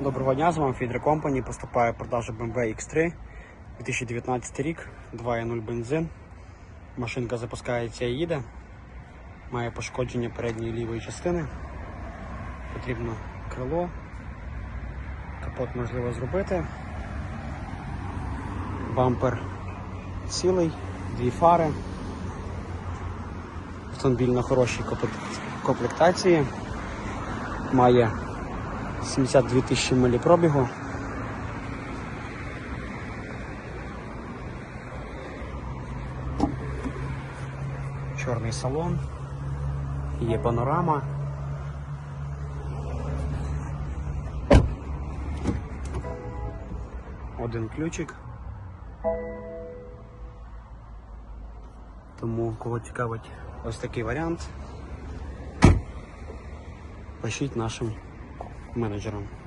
Доброго дня, з вами Фідер Компані. Поступає продажа BMW X3 2019 рік, 2.0 бензин. Машинка запускається і їде. Має пошкодження передньої лівої частини. Потрібно крило. Капот можливо зробити. Бампер цілий, дві фари. Автомобіль на хорошій комплектації. Має 72 тисячі милі пробігу. Чорний салон, є панорама. Один ключик. Тому кого цікавить ось такий варіант, пишіть нашим менеджерам.